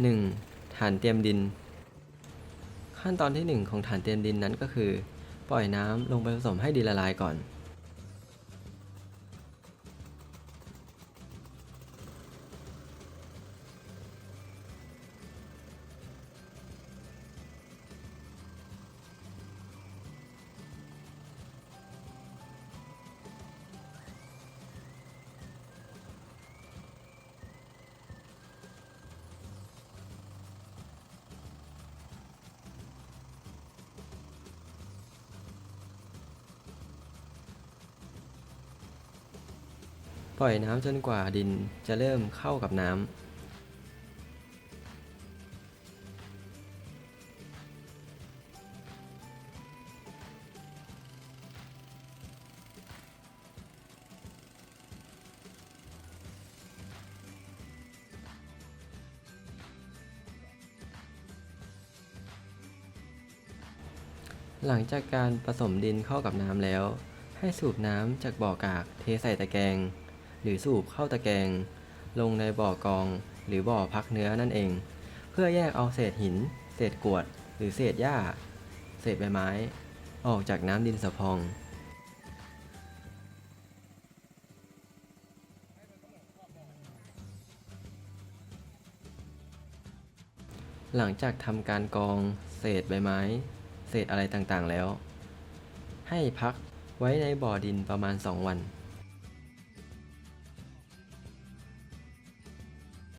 1. ฐานเตรียมดิน ขั้นตอนที่ 1 ของฐานเตรียมดินนั้นก็คือ ปล่อยน้ำลงไปผสมให้ดินละลายก่อน ล่อยน้ำจนกว่าดินจะเริ่มเข้ากับน้ำหลังจากการผสมดินเข้ากับน้ำแล้ว ให้สูบน้ำจากบ่อกากเทใส่ตะแกรง หรือสูบเข้าตะแกรงลงในบ่อกอง หรือบ่อพักเนื้อนั่นเอง เพื่อแยกเอาเศษหิน เศษกวด หรือเศษหญ้า เศษใบไม้ ออกจากน้ำดินสะพองหลังจากทำการกรองเศษใบไม้ เศษอะไรต่างๆแล้ว ให้พักไว้ในบ่อดินประมาณ 2 วัน